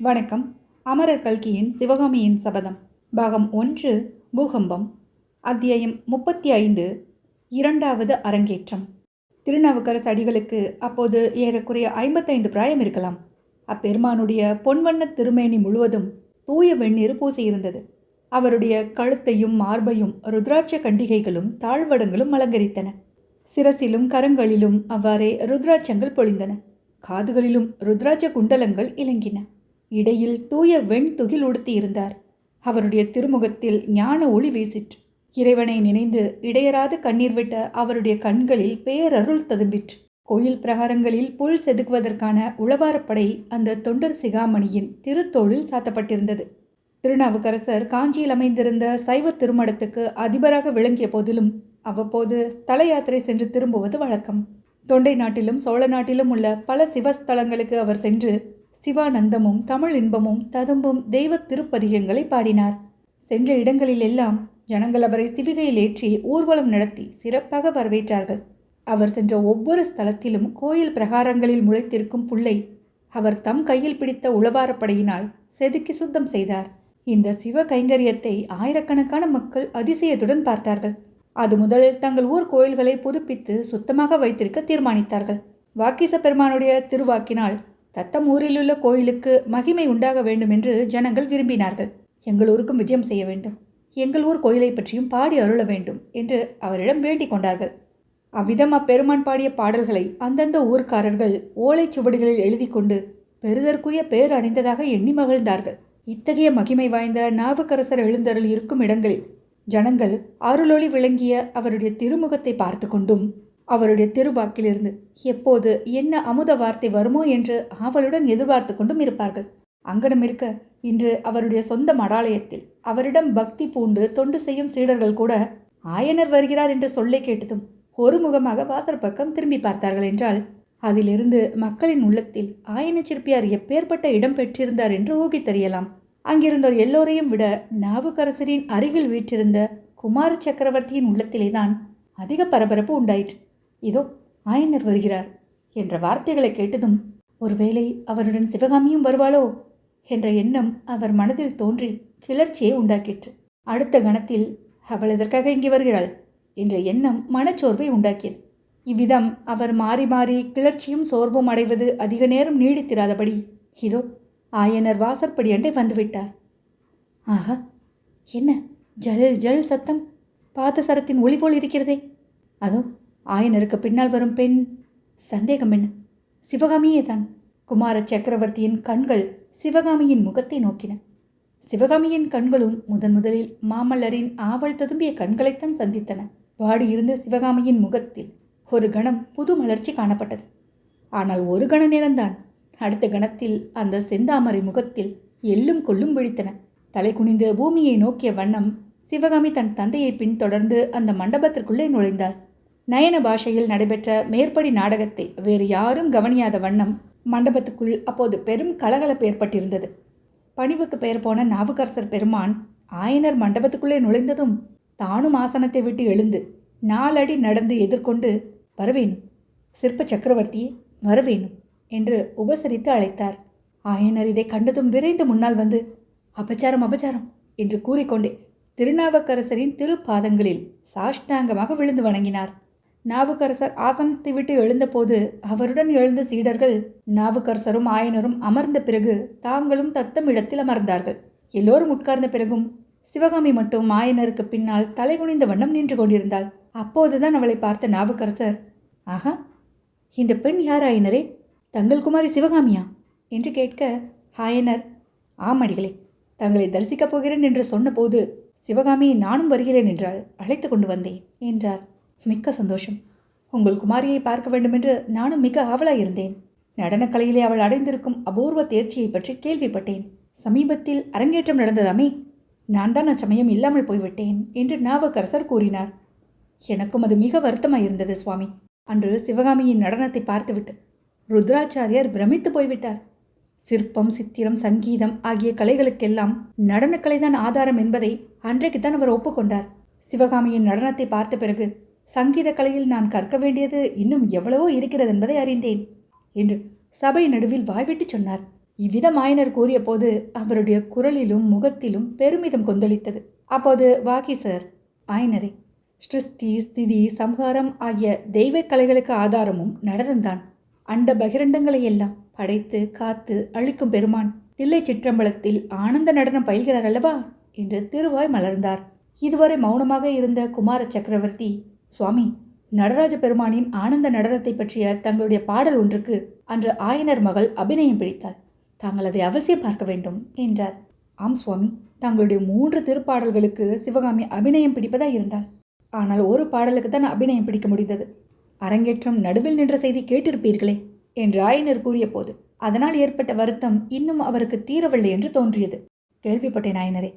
வணக்கம். அமரர் கல்கியின் சிவகாமியின் சபதம். பாகம் ஒன்று பூகம்பம். அத்தியாயம் முப்பத்தி ஐந்து இரண்டாவது அரங்கேற்றம். திருநாவுக்கரசு அடிகளுக்கு அப்போது ஏறக்குறைய ஐம்பத்தைந்து பிராயம் இருக்கலாம். அப்பெருமானுடைய பொன்வண்ண திருமேனி முழுவதும் தூய வெந்நீர் பூசியிருந்தது. அவருடைய கழுத்தையும் மார்பையும் ருத்ராட்ச கண்டிகைகளும் தாழ்வடங்களும் அலங்கரித்தன. சிரசிலும் கரங்களிலும் அவ்வாறே ருத்ராட்சங்கள் பொழிந்தன. காதுகளிலும் ருத்ராட்ச குண்டலங்கள் இலங்கின. இடையில் தூய வெண் துகில் உடுத்தியிருந்தார். அவருடைய திருமுகத்தில் ஞான ஒளி வீசிற்று. இறைவனை நினைந்து இடையராது கண்ணீர் விட்ட அவருடைய கண்களில் பேரருள் ததும்பிற்று. கோயில் பிரகாரங்களில் புல் செதுக்குவதற்கான உளவாரப்படை அந்த தொண்டர் சிகாமணியின் திருத்தோளில் சாத்தப்பட்டிருந்தது. திருநாவுக்கரசர் காஞ்சியில் அமைந்திருந்த சைவ திருமடத்துக்கு அதிபராக விளங்கிய போதிலும் அவ்வப்போது ஸ்தல யாத்திரை சென்று திரும்புவது வழக்கம். தொண்டை நாட்டிலும் சோழ நாட்டிலும் உள்ள பல சிவஸ்தலங்களுக்கு அவர் சென்று சிவானந்தமும் தமிழ் இன்பமும் ததும்பும் தெய்வ திருப்பதிகங்களை பாடினார். சென்ற இடங்களில் எல்லாம் ஜனங்கள் அவரை சிவிகையில் ஏற்றி ஊர்வலம் நடத்தி சிறப்பாக வரவேற்றார்கள். அவர் சென்ற ஒவ்வொரு ஸ்தலத்திலும் கோயில் பிரகாரங்களில் முளைத்திருக்கும் புல்லை அவர் தம் கையில் பிடித்த உளவாரப்படையினால் செதுக்கி சுத்தம் செய்தார். இந்த சிவ கைங்கரியத்தை ஆயிரக்கணக்கான மக்கள் அதிசயத்துடன் பார்த்தார்கள். அது முதலில் தங்கள் ஊர் கோயில்களை புதுப்பித்து சுத்தமாக வைத்திருக்க தீர்மானித்தார்கள். வாக்கீச பெருமானுடைய திருவாக்கினால் தத்தம் ஊரிலுள்ள கோயிலுக்கு மகிமை உண்டாக வேண்டும் என்று ஜனங்கள் விரும்பினார்கள். எங்கள் ஊருக்கும் விஜயம் செய்ய வேண்டும். எங்கள் ஊர் கோயிலை பற்றியும் பாடி அருள வேண்டும் என்று அவரிடம் வேண்டிக் கொண்டார்கள். அவ்விதம் அப்பெருமான் பாடிய பாடல்களை அந்தந்த ஊர்க்காரர்கள் ஓலைச்சுவடிகளில் எழுதி கொண்டு பெறுதற்குரிய பேர் அணிந்ததாக எண்ணி மகிழ்ந்தார்கள். இத்தகைய மகிமை வாய்ந்த நாவுக்கரசர் எழுந்தருள் இருக்கும் இடங்களில் ஜனங்கள் அருளொளி விளங்கிய அவருடைய திருமுகத்தை பார்த்து கொண்டும் அவருடைய திருவாக்கிலிருந்து. எப்போது என்ன அமுத வார்த்தை வருமோ என்று ஆவலுடன் எதிர்பார்த்து கொண்டும் இருப்பார்கள். அங்கனம் இருக்க இன்று அவருடைய சொந்த மடாலயத்தில் அவரிடம் பக்தி பூண்டு தொண்டு செய்யும் சீடர்கள் கூட ஆயனர் வருகிறார் என்று சொல்லை கேட்டதும் ஒரு முகமாக வாசல் பக்கம் திரும்பி பார்த்தார்கள் என்றால் அதிலிருந்து மக்களின் உள்ளத்தில் ஆயன சிற்பியார் எப்பேற்பட்ட இடம் பெற்றிருந்தார் என்று ஊகித்தறியலாம் அங்கிருந்தோர் எல்லோரையும் விட நாவுக்கரசரின் அருகில் வீற்றிருந்த குமார சக்கரவர்த்தியின் உள்ளத்திலேதான் அதிக பரபரப்பு உண்டாயிற்று. இதோ ஆயனர் வருகிறார் என்ற வார்த்தைகளை கேட்டதும் ஒருவேளை அவருடன் சிவகாமியும் வருவாளோ? என்ற எண்ணம் அவர் மனதில் தோன்றி கிளர்ச்சியை உண்டாக்கிற்று. அடுத்த கணத்தில் அவள் எதற்காக இங்கே வருகிறாள்? என்ற எண்ணம் மனச்சோர்வை உண்டாக்கியது. இவ்விதம் அவர் மாறி மாறி கிளர்ச்சியும் சோர்வும் அடைவது அதிக நேரம் நீடித்திராதபடி இதோ ஆயனர் வாசற்படி அண்டை வந்துவிட்டார். ஆஹா என்ன? ஜல் ஜல் சத்தம்? பாதசரத்தின் ஒளி போல் இருக்கிறதே. அதோ ஆயனருக்கு பின்னால் வரும் பெண் சந்தேகம் என்ன? சிவகாமியே தான். குமார சக்கரவர்த்தியின் கண்கள் சிவகாமியின் முகத்தை நோக்கின. சிவகாமியின் கண்களும் முதன் முதலில் மாமல்லரின் ஆவல் ததும்பிய கண்களைத்தான் சந்தித்தன. வாடியிருந்த சிவகாமியின் முகத்தில் ஒரு கணம் புது மலர்ச்சி காணப்பட்டது. ஆனால் ஒரு கண நேரம்தான். அடுத்த கணத்தில் அந்த செந்தாமரை முகத்தில் எள்ளும் கொள்ளும் விழித்தன. தலை குனிந்து பூமியை நோக்கிய வண்ணம் சிவகாமி தன் தந்தையை பின்தொடர்ந்து அந்த மண்டபத்திற்குள்ளே நுழைந்தாள். நயன பாஷையில் நடைபெற்ற மேற்படி நாடகத்தை வேறு யாரும் கவனியாத வண்ணம் மண்டபத்துக்குள் அப்போது பெரும் கலகலப்பு ஏற்பட்டிருந்தது. பணிவுக்கு பெயர் போன நாவுக்கரசர் பெருமான் ஆயனர் மண்டபத்துக்குள்ளே நுழைந்ததும் தானும் ஆசனத்தை விட்டு எழுந்து நாலடி நடந்து எதிர்கொண்டு வரவேணும் சிற்ப சக்கரவர்த்தி வரவேணும் என்று உபசரித்து அழைத்தார். ஆயனர் இதை கண்டதும் விரைந்து முன்னால் வந்து அபச்சாரம் அபச்சாரம் என்று கூறிக்கொண்டே திருநாவுக்கரசரின் திருப்பாதங்களில் சாஷ்டாங்கமாக விழுந்து வணங்கினார். நாவுக்கரசர் ஆசனத்தை விட்டு எழுந்தபோது அவருடன் எழுந்த சீடர்கள் நாவுக்கரசரும் ஆயனரும் அமர்ந்த பிறகு தாங்களும் தத்தம் இடத்தில் அமர்ந்தார்கள். எல்லோரும் உட்கார்ந்த பிறகும் சிவகாமி மட்டும் ஆயனருக்கு பின்னால் தலைகுனிந்த வண்ணம் நின்று கொண்டிருந்தாள். அப்போதுதான் அவளை பார்த்த நாவுக்கரசர் ஆஹா இந்த பெண் யார் ஆயனரே? தங்கள் குமாரி சிவகாமியா? என்று கேட்க ஆயனர் ஆமடிகளே தங்களை தரிசிக்கப் போகிறேன் என்று சொன்னபோது சிவகாமி நானும் வருகிறேன் என்றால் அழைத்து கொண்டு வந்தேன் என்றார். மிக்க சந்தோஷம். உங்கள் குமாரியை பார்க்க வேண்டுமென்று நானும் மிக ஆவலாயிருந்தேன். நடனக்கலையிலே அவள் அடைந்திருக்கும் அபூர்வ தேர்ச்சியை பற்றி கேள்விப்பட்டேன். சமீபத்தில் அரங்கேற்றம் நடந்ததாமே நான் தான் அச்சமயம் இல்லாமல் போய்விட்டேன் என்று நாவக்கரசர் கூறினார். எனக்கும் அது மிக வருத்தமாயிருந்தது சுவாமி. அன்று சிவகாமியின் நடனத்தை பார்த்துவிட்டு ருத்ராச்சாரியர் பிரமித்து போய்விட்டார். சிற்பம் சித்திரம் சங்கீதம் ஆகிய கலைகளுக்கெல்லாம் நடனக்கலைதான் ஆதாரம் என்பதை அன்றைக்குத்தான் அவர் ஒப்புக்கொண்டார். சிவகாமியின் நடனத்தை பார்த்த பிறகு சங்கீத கலையில் நான் கற்க வேண்டியது இன்னும் எவ்வளவோ இருக்கிறது என்பதை அறிந்தேன் என்று சபை நடுவில் வாய்விட்டு சொன்னார். இவ்விதம் ஆயனர் கூறிய போது அவருடைய குரலிலும் முகத்திலும் பெருமிதம் கொந்தளித்தது. அப்போது வாக்கி சார் ஆயனரே ஸ்ருஷ்டி ஸ்திதி சம்ஹாரம் ஆகிய தெய்வ கலைகளுக்கு ஆதாரமும் நடனம்தான். அண்ட பகிரண்டங்களை எல்லாம் படைத்து காத்து அழிக்கும் பெருமான். தில்லை சிற்றம்பலத்தில் ஆனந்த நடனம் பயில்கிறார் அல்லவா? என்று திருவாய் மலர்ந்தார். இதுவரை மௌனமாக இருந்த குமார சக்கரவர்த்தி சுவாமி நடராஜ பெருமானின் ஆனந்த நடனத்தை பற்றிய தங்களுடைய பாடல் ஒன்றுக்கு அன்று ஆயனர் மகள் அபிநயம் பிடித்தாள். தாங்கள் அதை அவசியம் பார்க்க வேண்டும் என்றார். ஆம் சுவாமி தங்களுடைய மூன்று திருப்பாடல்களுக்கு சிவகாமி அபிநயம் பிடிப்பதாக இருந்தாள். ஆனால் ஒரு பாடலுக்கு தான் அபிநயம் பிடிக்க முடிந்தது. அரங்கேற்றம் நடுவில் நின்ற செய்தி கேட்டிருப்பீர்களே என்று ஆயனர் கூறிய போது அதனால் ஏற்பட்ட வருத்தம் இன்னும் அவருக்கு தீரவில்லை என்று தோன்றியது. கேள்விப்பட்டேன் ஆயனரே.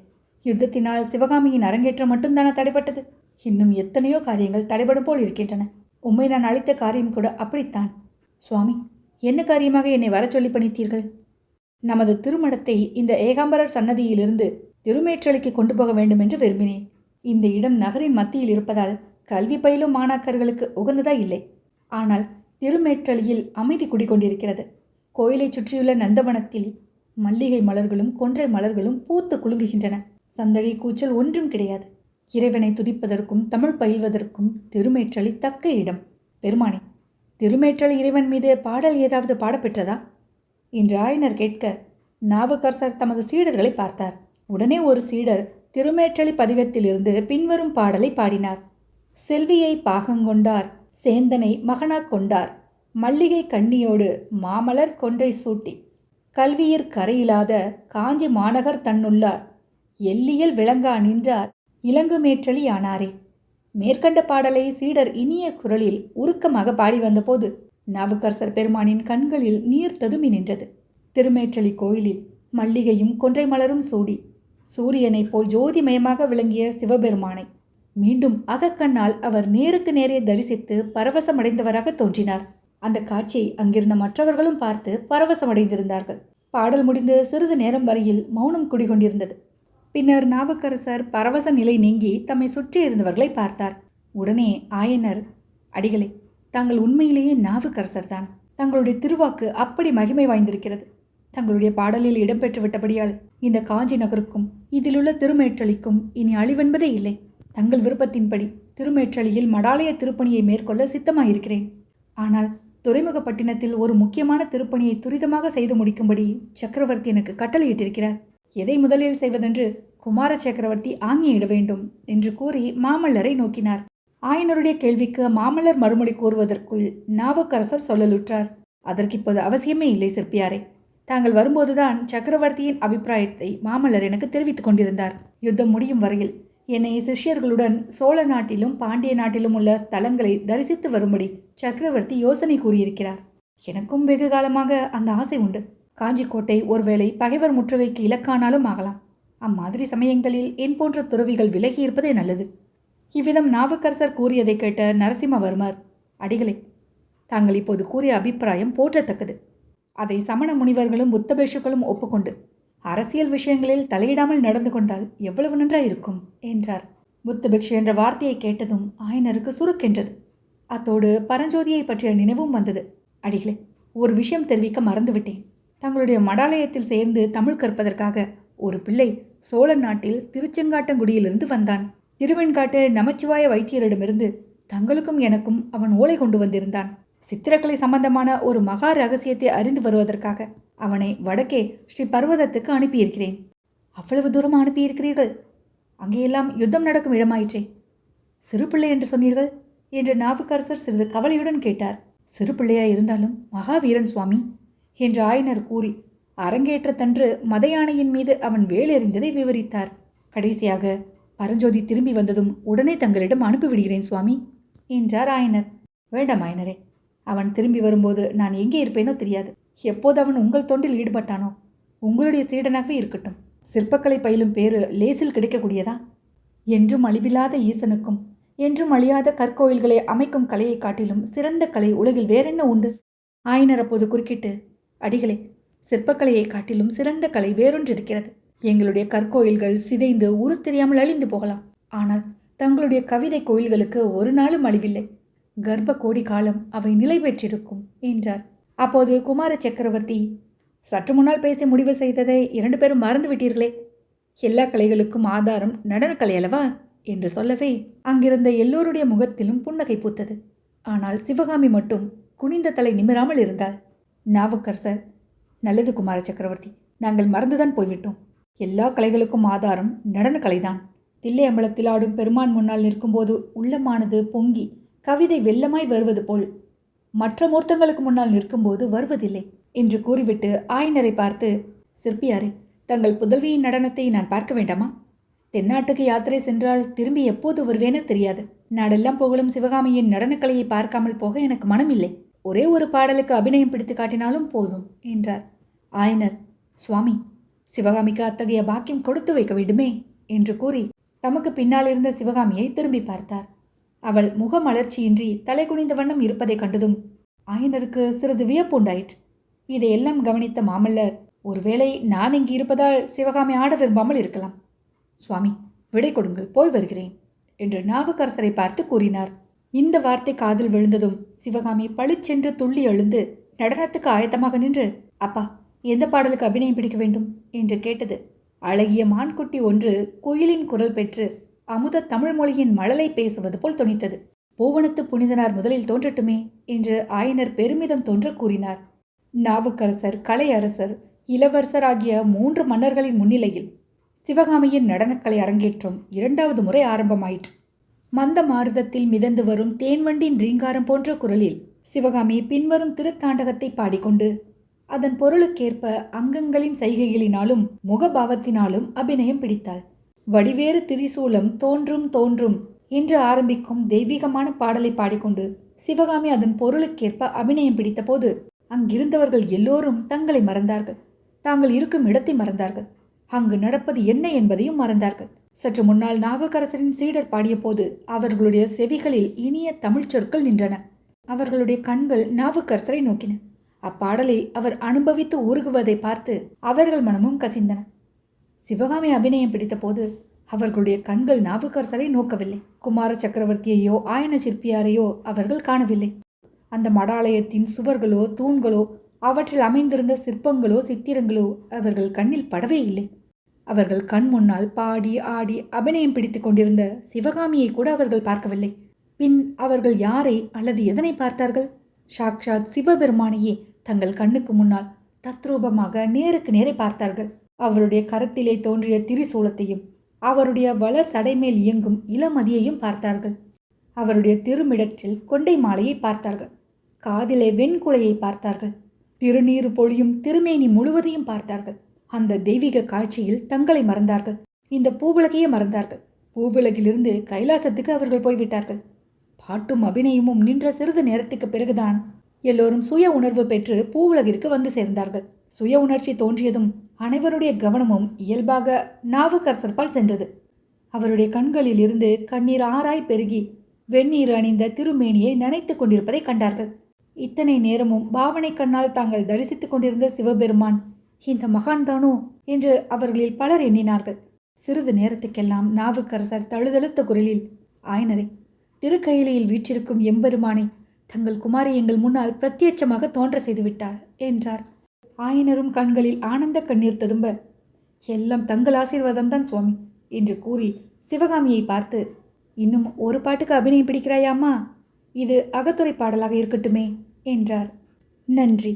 யுத்தத்தினால் சிவகாமியின் அரங்கேற்றம் மட்டும்தானே தடைப்பட்டது? இன்னும் எத்தனையோ காரியங்கள் தடைபடும் போல் இருக்கின்றன. உம்மை நான் அளித்த காரியம் கூட அப்படித்தான். சுவாமி என்ன காரியமாக என்னை வரச் சொல்லி பணித்தீர்கள்? நமது திருமணத்தை இந்த ஏகாம்பரர் சன்னதியிலிருந்து திருமேற்றலைக்கு கொண்டு போக வேண்டும் என்று விரும்பினேன். இந்த இடம் நகரின் மத்தியில் இருப்பதால் கல்வி பயிலும் மாணாக்கர்களுக்கு உகந்ததா இல்லை. ஆனால் திருமேற்றலியில் அமைதி குடிகொண்டிருக்கிறது. கோயிலைச் சுற்றியுள்ள நந்தவனத்தில் மல்லிகை மலர்களும் கொன்றை மலர்களும் பூத்து குலுங்குகின்றன. சந்தடி கூச்சல் ஒன்றும் கிடையாது. இறைவனை துதிப்பதற்கும் தமிழ் பயில்வதற்கும் திருமேற்றலி தக்க இடம். பெருமானே திருமேற்றலி இறைவன் மீது பாடல் ஏதாவது பாடப்பெற்றதா? என்று ஆயனர் கேட்க நாவுக்கரசர் தமது சீடர்களை பார்த்தார். உடனே ஒரு சீடர் திருமேற்றலி பதிகத்திலிருந்து பின்வரும் பாடலை பாடினார். செல்வியை பாகங்கொண்டார் சேந்தனை மகனாக் கொண்டார் மல்லிகை கண்ணியோடு மாமலர் கொன்றை சூட்டி கல்வியிற் கரையிலாத காஞ்சி மாநகர் தன்னுள்ளார் எல்லியல் விளங்கா நின்றார் இளங்குமேற்றலி ஆனாரே. மேற்கண்ட பாடலை சீடர் இனிய குரலில் உருக்கமாக பாடி வந்தபோது நாவுக்கரசர் பெருமானின் கண்களில் நீர் ததுமி நின்றது. திருமேற்றலி கோயிலில் மல்லிகையும் கொன்றை மலரும் சூடி சூரியனைப் போல் ஜோதிமயமாக விளங்கிய சிவபெருமானை மீண்டும் அகக்கண்ணால் அவர் நேருக்கு நேரே தரிசித்து பரவசமடைந்தவராக தோன்றினார். அந்த காட்சியை அங்கிருந்த மற்றவர்களும் பார்த்து பரவசமடைந்திருந்தார்கள். பாடல் முடிந்து சிறிது நேரம் வரையில் மௌனம் குடிகொண்டிருந்தது. பின்னர் நாவுக்கரசர் பரவச நிலை நீங்கி தம்மை சுற்றி இருந்தவர்களை பார்த்தார். உடனே ஆயனர் அடிகளே தாங்கள் உண்மையிலேயே நாவுக்கரசர் தான் தங்களுடைய திருவாக்கு அப்படி மகிமை வாய்ந்திருக்கிறது. தங்களுடைய பாடலில் இடம்பெற்று விட்டபடியால் இந்த காஞ்சி நகருக்கும் இதிலுள்ள திருமேற்றலிக்கும் இனி அழிவென்பதே இல்லை. தங்கள் விருப்பத்தின்படி திருமேற்றலியில் மடாலய திருப்பணியை மேற்கொள்ள சித்தமாயிருக்கிறேன். ஆனால் துறைமுகப்பட்டினத்தில் ஒரு முக்கியமான திருப்பணியை துரிதமாக செய்து முடிக்கும்படி சக்கரவர்த்தி எனக்கு கட்டளையிட்டிருக்கிறார். எதை முதலில் செய்வதென்று குமார சக்கரவர்த்தி ஆங்கியிட வேண்டும் என்று கூறி மாமல்லரை நோக்கினார். ஆயனருடைய கேள்விக்கு மாமல்லர் மறுமொழி கூறுவதற்குள் நாவுக்கரசர் சொல்லலுற்றார். அதற்கு இப்போது அவசியமே இல்லை சிற்பியாரே. தாங்கள் வரும்போதுதான் சக்கரவர்த்தியின் அபிப்பிராயத்தை மாமல்லர் எனக்கு தெரிவித்துக் கொண்டிருந்தார். யுத்தம் முடியும் வரையில் என்னை சிஷ்யர்களுடன் சோழ நாட்டிலும் பாண்டிய நாட்டிலும் உள்ள ஸ்தலங்களை தரிசித்து வரும்படி சக்கரவர்த்தி யோசனை கூறியிருக்கிறார். எனக்கும் வெகு காலமாக அந்த ஆசை உண்டு. காஞ்சிக்கோட்டை ஒருவேளை பகைவர் முற்றுகைக்கு இலக்கானாலும் ஆகலாம். அம்மாதிரி சமயங்களில் என் போன்ற துறவிகள் விலகி இருப்பதே நல்லது. இவ்விதம் நாவுக்கரசர் கூறியதை கேட்ட நரசிம்மவர்மர் அடிகளே தாங்கள் இப்போது கூறிய அபிப்பிராயம் போற்றத்தக்கது. அதை சமண முனிவர்களும் புத்தபேஷுக்களும் ஒப்புக்கொண்டு அரசியல் விஷயங்களில் தலையிடாமல் நடந்து கொண்டால் எவ்வளவு நன்றாயிருக்கும் என்றார். புத்தபிக்ஷு என்ற வார்த்தையை கேட்டதும் ஆயனருக்கு சுருக்கென்றது. அத்தோடு பரஞ்சோதியை பற்றிய நினைவும் வந்தது. அடிகளே ஒரு விஷயம் தெரிவிக்க மறந்துவிட்டேன். தங்களுடைய மடாலயத்தில் சேர்ந்து தமிழ் கற்பதற்காக ஒரு பிள்ளை சோழ நாட்டில் திருச்செங்காட்டங்குடியிலிருந்து வந்தான். திருவெண்காட்டு நமச்சிவாய வைத்தியரிடமிருந்து தங்களுக்கும் எனக்கும் அவன் ஓலை கொண்டு வந்திருந்தான். சித்திரக்கலை சம்பந்தமான ஒரு மகா ரகசியத்தை அறிந்து வருவதற்காக அவனை வடக்கே ஸ்ரீ பர்வதத்துக்கு அனுப்பியிருக்கிறேன். அவ்வளவு தூரம் அனுப்பியிருக்கிறீர்கள்? அங்கேயெல்லாம் யுத்தம் நடக்கும் இடமாயிற்றே. சிறுபிள்ளை என்று சொன்னீர்கள்? என்று நாவுக்கரசர் சிறிது கவலையுடன் கேட்டார். சிறுபிள்ளையா இருந்தாலும் மகாவீரன் சுவாமி என்று ஆயனர் கூறி அரங்கேற்றத்தன்று மத யானையின் மீது அவன் வேலெறிந்ததை விவரித்தார். கடைசியாக பரஞ்சோதி திரும்பி வந்ததும் உடனே தங்களிடம் அனுப்பிவிடுகிறேன் சுவாமி என்றார் ஆயனர். வேண்டாம் ஆயனரே அவன் திரும்பி வரும்போது நான் எங்கே இருப்பேனோ தெரியாது. எப்போது அவன் உங்கள் தொண்டில் ஈடுபட்டானோ உங்களுடைய சீடனாகவே இருக்கட்டும். சிற்பக்கலை பயிலும் பேரு லேசில் கிடைக்கக்கூடியதா? என்றும் அழிவில்லாத ஈசனுக்கும் என்றும் அழியாத கற்கோயில்களை அமைக்கும் கலையை காட்டிலும் சிறந்த கலை உலகில் வேறென்ன உண்டு? ஆயனர் அப்போது குறுக்கிட்டு அடிகளே சிற்பக்கலையை காட்டிலும் சிறந்த கலை வேறொன்றிருக்கிறது. எங்களுடைய கற்கோயில்கள் சிதைந்து உரு தெரியாமல் அழிந்து போகலாம். ஆனால் தங்களுடைய கவிதை கோயில்களுக்கு ஒரு நாளும் அழிவில்லை. கர்ப்ப கோடி காலம் அவை நிலை பெற்றிருக்கும் என்றார். அப்போது குமார சக்கரவர்த்தி சற்று முன்னால் பேசி முடிவு செய்ததை இரண்டு பேரும் மறந்து விட்டீர்களே எல்லா கலைகளுக்கும் ஆதாரம் நடனக்கலை அல்லவா? என்று சொல்லவே அங்கிருந்த எல்லோருடைய முகத்திலும் புன்னகை பூத்தது. ஆனால் சிவகாமி மட்டும் குனிந்த தலை நிமிராமல் இருந்தாள். நாவுக்கரசர் நல்லது குமார சக்கரவர்த்தி. நாங்கள் மறந்துதான் போய்விட்டோம். எல்லா கலைகளுக்கும் ஆதாரம் நடனக்கலைதான் தில்லை அம்பலத்தில் ஆடும் பெருமான் முன்னால் நிற்கும்போது உள்ளமானது பொங்கி கவிதை வெள்ளமாய் வருவது போல். மற்ற மூர்த்தங்களுக்கு முன்னால் நிற்கும்போது வருவதில்லை என்று கூறிவிட்டு ஆயனரை பார்த்து சிற்பியாரே தங்கள் புதல்வியின் நடனத்தை நான் பார்க்க வேண்டாமா? தென்னாட்டுக்கு யாத்திரை சென்றால் திரும்பி எப்போது வருவேனோ தெரியாது. நாடெல்லாம் புகழும் சிவகாமியின் நடனக்கலையை பார்க்காமல் போக எனக்கு மனமில்லை. ஒரே ஒரு பாடலுக்கு அபிநயம் பிடித்து காட்டினாலும் போதும் என்றார். ஆயனர் சுவாமி சிவகாமிக்கு அத்தகைய பாக்கியம் கொடுத்து வைக்க வேண்டுமே என்று கூறி தமக்கு பின்னால் இருந்த சிவகாமியை திரும்பி பார்த்தார். அவள் முகமலர்ச்சியின்றி தலை குனிந்த வண்ணம் இருப்பதைக் கண்டதும் ஆயனருக்கு சிறிது வியப்புண்டாயிற்று இதையெல்லாம் கவனித்த மாமல்லர் ஒருவேளை நான் இங்கு இருப்பதால் சிவகாமி ஆட விரும்பாமல் இருக்கலாம். சுவாமி விடை கொடுங்கள் போய் வருகிறேன் என்று நாவுக்கரசரை பார்த்து கூறினார். இந்த வார்த்தை காதில் விழுந்ததும் சிவகாமி பளிச்சென்று துள்ளி எழுந்து நடனத்துக்கு ஆயத்தமாக நின்று அப்பா எந்த பாடலுக்கு அபிநயம் பிடிக்க வேண்டும்? என்று கேட்டது. அழகிய மான்குட்டி ஒன்று குயிலின் குரல் பெற்று அமுத தமிழ் மொழியின் மழலை பேசுவது போல் துணித்தது பூவனத்து புனிதனார் முதலில் தோன்றட்டுமே என்று ஆயனர் பெருமிதம் தோன்ற கூறினார். நாவுக்கரசர் கலையரசர் இளவரசர் ஆகிய மூன்று மன்னர்களின் முன்னிலையில் சிவகாமியின் நடனக்கலை அரங்கேற்றம் இரண்டாவது முறை ஆரம்பமாயிற்று. மந்த மாருதத்தில் மிதந்து வரும் தேன்வண்டின் ரீங்காரம் போன்ற குரலில் சிவகாமி பின்வரும் திருத்தாண்டகத்தை பாடிக்கொண்டு அதன் பொருளுக்கேற்ப அங்கங்களின் சைகைகளினாலும் முகபாவத்தினாலும் அபிநயம் பிடித்தாள். வடிவேறு திரிசூலம் தோன்றும் தோன்றும் என்று ஆரம்பிக்கும் தெய்வீகமான பாடலை பாடிக்கொண்டு சிவகாமி அதன் பொருளுக்கேற்ப அபிநயம் பிடித்தபோது அங்கிருந்தவர்கள் எல்லோரும் தங்களை மறந்தார்கள். தாங்கள் இருக்கும் இடத்தை மறந்தார்கள். அங்கு நடப்பது என்ன என்பதையும் மறந்தார்கள். சற்று முன்னால் நாவுக்கரசரின் சீடர் பாடியபோது அவர்களுடைய செவிகளில் இனிய தமிழ் சொற்கள் நின்றன. அவர்களுடைய கண்கள் நாவுக்கரசரை நோக்கின. அப்பாடலை அவர் அனுபவித்து உருகுவதை பார்த்து அவர்கள் மனமும் கசிந்தன. சிவகாமி அபிநயம் பிடித்தபோது அவர்களுடைய கண்கள் நாவுக்கரசரை நோக்கவில்லை. குமார சக்கரவர்த்தியையோ ஆயன சிற்பியாரையோ அவர்கள் காணவில்லை. அந்த மடாலயத்தின் சுவர்களோ தூண்களோ அவற்றில் அமைந்திருந்த சிற்பங்களோ சித்திரங்களோ அவர்கள் கண்ணில் படவே இல்லை. அவர்கள் கண் முன்னால் பாடி ஆடி அபிநயம் பிடித்து கொண்டிருந்த சிவகாமியை கூட அவர்கள் பார்க்கவில்லை. பின் அவர்கள் யாரை அல்லது எதனை பார்த்தார்கள்? சாக்ஷாத் சிவபெருமானையே தங்கள் கண்ணுக்கு முன்னால் தத்ரூபமாக நேருக்கு நேரே பார்த்தார்கள். அவருடைய கரத்திலே தோன்றிய திரிசூலத்தையும் அவருடைய வளர் சடைமேல் இயங்கும் இளமதியையும் பார்த்தார்கள். அவருடைய திருமிடற்றில் கொண்டை மாலையை பார்த்தார்கள். காதிலே வெண்குலையை பார்த்தார்கள். திருநீறு பொழியும் திருமேனி முழுவதையும் பார்த்தார்கள். அந்த தெய்வீக காட்சியில் தங்களை மறந்தார்கள். இந்த பூவுலகையே மறந்தார்கள். பூவுலகிலிருந்து கைலாசத்துக்கு அவர்கள் போய்விட்டார்கள். பாட்டும் அபிநயமும் நின்ற சிறிது நேரத்துக்கு பிறகுதான் எல்லோரும் சுய உணர்வு பெற்று பூவுலகிற்கு வந்து சேர்ந்தார்கள். சுய உணர்ச்சி தோன்றியதும் அனைவருடைய கவனமும் இயல்பாக நாவுக்கரசர்பால் சென்றது. அவருடைய கண்களில் இருந்து கண்ணீர் ஆராய் பெருகி வெந்நீர் அணிந்த திருமேனியை நினைத்துக் கொண்டிருப்பதை கண்டார்கள். இத்தனை நேரமும் பாவனை கண்ணால் தாங்கள் தரிசித்துக் கொண்டிருந்த சிவபெருமான் இந்த மகான்தானோ? என்று அவர்களில் பலர் எண்ணினார்கள். சிறிது நேரத்துக்கெல்லாம் நாவுக்கரசர் தழுதழுத்த குரலில் ஆயனரை திருக்கையிலையில் வீற்றிருக்கும் எம்பெருமானை தங்கள் குமாரி எங்கள் முன்னால் பிரத்யட்சமாக தோன்ற செய்துவிட்டார் என்றார். ஆயனரும் கண்களில் ஆனந்த கண்ணீர் ததும்ப எல்லாம் தங்கள் ஆசீர்வாதம்தான் சுவாமி என்று கூறி சிவகாமியை பார்த்து இன்னும் ஒரு பாட்டுக்கு அபிநயம் பிடிக்கிறாயாம்மா? இது அகத்துறை பாடலாக இருக்கட்டுமே என்றார். நன்றி.